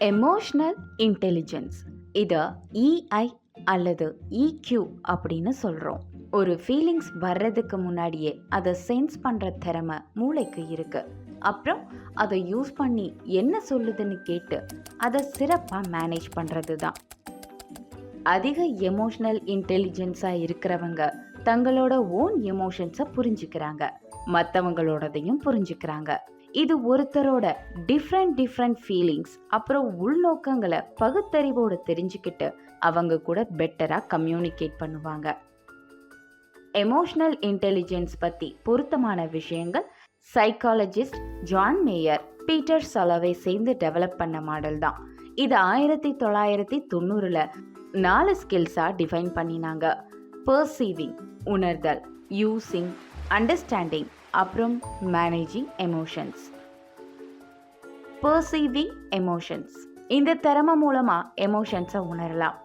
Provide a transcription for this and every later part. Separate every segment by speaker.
Speaker 1: Emotional intelligence இதை EI அல்லது EQ அப்படின்னு சொல்கிறோம் ஒரு ஃபீலிங்ஸ் வர்றதுக்கு முன்னாடியே அதை சென்ஸ் பண்ணுற திறமை மூளைக்கு இருக்குது அப்புறம் அதை யூஸ் பண்ணி என்ன சொல்லுதுன்னு கேட்டு அதை சிறப்பாக மேனேஜ் பண்ணுறது தான் அதிக எமோஷ்னல் இன்டெலிஜென்ஸாக இருக்கிறவங்க தங்களோட ஓன் எமோஷன்ஸை புரிஞ்சுக்கிறாங்க. மற்றவங்களோடதையும் புரிஞ்சுக்கிறாங்க. இது ஒருத்தரோட டிஃப்ரெண்ட் டிஃப்ரெண்ட் ஃபீலிங்ஸ் அப்புறம் உள்நோக்கங்களை பகுத்தறிவோடு தெரிஞ்சுக்கிட்டு அவங்க கூட பெட்டராக கம்யூனிகேட் பண்ணுவாங்க. எமோஷ்னல் இன்டெலிஜென்ஸ் பற்றி பொருத்தமான விஷயங்கள் சைக்காலஜிஸ்ட் ஜான் மேயர் பீட்டர் சலவை சேர்ந்து டெவலப் பண்ண மாடல் தான். இது ஆயிரத்தி தொள்ளாயிரத்தி தொண்ணூறில் நாலு ஸ்கில்ஸாக டிஃபைன் பண்ணினாங்க. பர்சீவிங் உணர்தல் யூசிங் அண்டர்ஸ்டாண்டிங் அப்புறம் மேனேஜிங் எமோஷன்ஸ் பர்சீவிங் எமோஷன்ஸ் இந்த திறமை மூலமாக எமோஷன்ஸை உணரலாம்.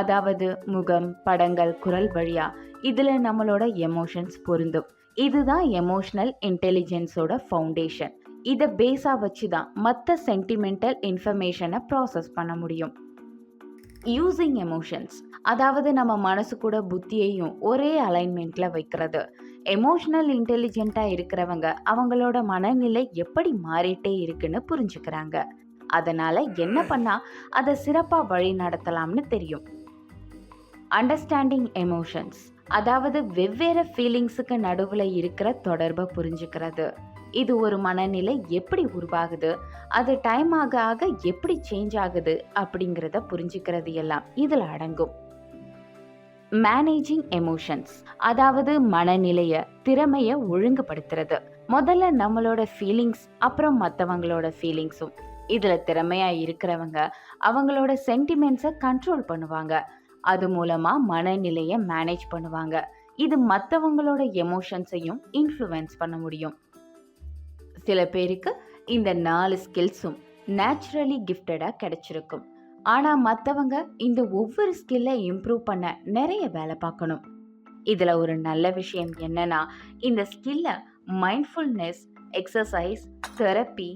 Speaker 1: அதாவது முகம் படங்கள் குரல் வழியாக இதில் நம்மளோட எமோஷன்ஸ் பொருந்தும். இதுதான் எமோஷ்னல் இன்டெலிஜென்ஸோட ஃபவுண்டேஷன் இதை பேஸாக வச்சு தான் மற்ற சென்டிமெண்டல் இன்ஃபர்மேஷனை ப்ராசஸ் பண்ண முடியும். யூஸிங் எமோஷன்ஸ் அதாவது நம்ம மனசு கூட புத்தியையும் ஒரே அலைன்மெண்ட்டில் வைக்கிறது. எமோஷ்னல் இன்டெலிஜென்ட்டாக இருக்கிறவங்க அவங்களோட மனநிலை எப்படி மாறிட்டே இருக்குன்னு புரிஞ்சுக்கிறாங்க. அதனால் என்ன பண்ணால் அதை சிறப்பாக வழி நடத்தலாம்னு தெரியும். அண்டர்ஸ்டாண்டிங் எமோஷன்ஸ் அதாவது வெவ்வேறு ஃபீலிங்ஸுக்கு நடுவில் இருக்கிற தொடர்பை புரிஞ்சுக்கிறது. இது ஒரு மனநிலை எப்படி உருவாகுது? அது டைம் ஆக ஆக எப்படி சேஞ்ச் ஆகுது? அப்படிங்கிறத புரிஞ்சுக்கிறது எல்லாம் இதில் அடங்கும். மேனேஜிங் எமோஷன்ஸ் அதாவது மனநிலையை திறமையை ஒழுங்குபடுத்துறது. முதல்ல நம்மளோட ஃபீலிங்ஸ் அப்புறம் மற்றவங்களோட ஃபீலிங்ஸும் இதில் திறமையாக இருக்கிறவங்க அவங்களோட சென்டிமெண்ட்ஸை கண்ட்ரோல் பண்ணுவாங்க. அது மூலமாக மனநிலையை மேனேஜ் பண்ணுவாங்க. இது மற்றவங்களோட எமோஷன்ஸையும் இன்ஃப்ளூயன்ஸ் பண்ண முடியும். சில பேருக்கு இந்த நாலு ஸ்கில்ஸும் நேச்சுரலி கிஃப்டடாக கிடைச்சிருக்கும். ஆனால் மற்றவங்க இந்த ஒவ்வொரு ஸ்கில்லை இம்ப்ரூவ் பண்ண நிறைய வேலை பார்க்கணும். இதில் ஒரு நல்ல விஷயம் என்னென்னா இந்த ஸ்கில்லை மைண்ட்ஃபுல்னஸ் எக்ஸசைஸ் தெரப்பி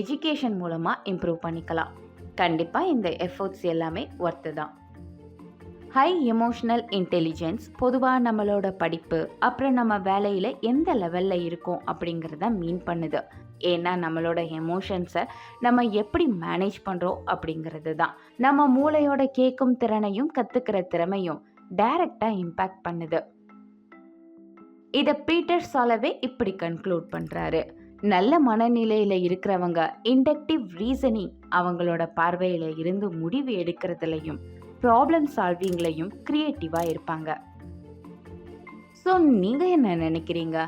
Speaker 1: எஜுகேஷன் மூலமாக இம்ப்ரூவ் பண்ணிக்கலாம். கண்டிப்பாக இந்த எஃபோர்ட்ஸ் எல்லாமே ஒர்த்து தான். ஹை எமோஷ்னல் இன்டெலிஜென்ஸ் பொதுவாக நம்மளோட படிப்பு அப்புறம் நம்ம வேலையில் எந்த லெவலில் இருக்கும் அப்படிங்கிறத மீன் பண்ணுது. ஏன்னா நம்மளோட எமோஷன்ஸை நம்ம எப்படி மேனேஜ் பண்ணுறோம் அப்படிங்கிறது தான். நம்ம மூளையோட கேட்கும் திறனையும் கற்றுக்கிற திறமையும் டைரக்டாக இம்பேக்ட் பண்ணுது. இதை பீட்டர் சாலவே இப்படி கன்க்ளூட் பண்ணுறாரு நல்ல மனநிலையில் இருக்கிறவங்க இண்டக்டிவ் ரீசனிங் அவங்களோட பார்வையில் இருந்து முடிவு எடுக்கிறதுலையும் ப்ராப்ளம் சால்விங்லையும் க்ரியேட்டிவாக இருப்பாங்க. ஸோ நீங்கள் என்ன நினைக்கிறீங்க?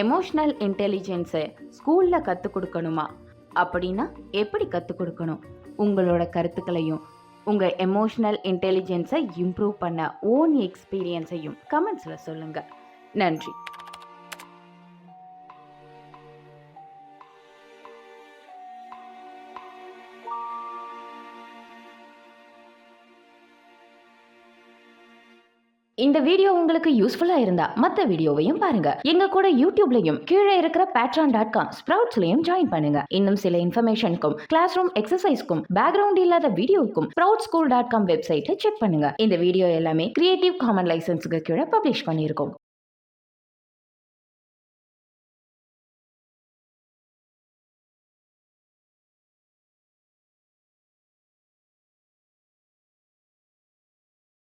Speaker 1: எமோஷ்னல் இன்டெலிஜென்ஸை ஸ்கூலில் கற்றுக் கொடுக்கணுமா? அப்படின்னா எப்படி கற்றுக் கொடுக்கணும்? உங்களோட கருத்துக்களையும் உங்கள் எமோஷ்னல் இன்டெலிஜென்ஸை இம்ப்ரூவ் பண்ண ஓன் எக்ஸ்பீரியன்ஸையும் கமெண்ட்ஸில் சொல்லுங்கள் நன்றி. இந்த வீடியோ உங்களுக்கு யூஸ்ஃபுல்லா இருந்தா மத்த வீடியோவையும் பாருங்க. எங்க கூட யூடியூப்லயும் கீழே இருக்கிற பேட்ரான் டாட் காம் ஸ்ப்ரவுட்ஸ்லயும் ஜாயின் பண்ணுங்க. இன்னும் சில இன்ஃபர்மேஷனுக்கும் கிளாஸ் ரூம் எக்ஸசைஸ்க்கும் பேக்ரவுண்ட் இல்லாத வீடியோவுக்கும் ப்ரௌட் ஸ்கூல் டாட் காம் வெப்சைட்டை செக் பண்ணுங்க. இந்த வீடியோ எல்லாமே கிரியேட்டிவ் காமன் லைசன்ஸுக்கு கீழே பப்ளிஷ் பண்ணியிருக்கோம்.